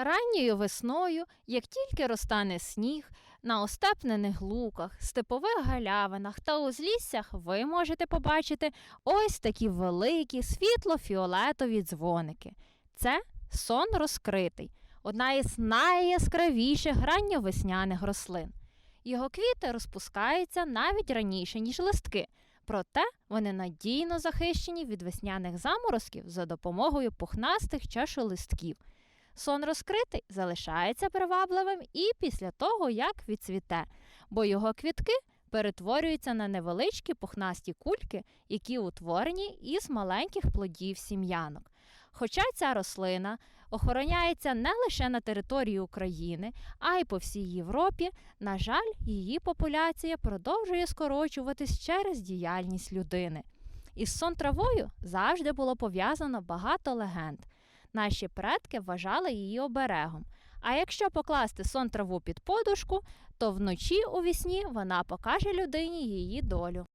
Ранньою весною, як тільки розтане сніг, на остепнених луках, степових галявинах та узліссях ви можете побачити ось такі великі світло-фіолетові дзвоники. Це сон розкритий, одна із найяскравіших ранньовесняних рослин. Його квіти розпускаються навіть раніше, ніж листки, проте вони надійно захищені від весняних заморозків за допомогою пухнастих чашолистків. Сон розкритий залишається привабливим і після того, як відцвіте, бо його квітки перетворюються на невеличкі пухнасті кульки, які утворені із маленьких плодів сім'янок. Хоча ця рослина охороняється не лише на території України, а й по всій Європі, на жаль, її популяція продовжує скорочуватись через діяльність людини. Із сон травою завжди було пов'язано багато легенд. Наші предки вважали її оберегом. А якщо покласти сон траву під подушку, то вночі у вісні вона покаже людині її долю.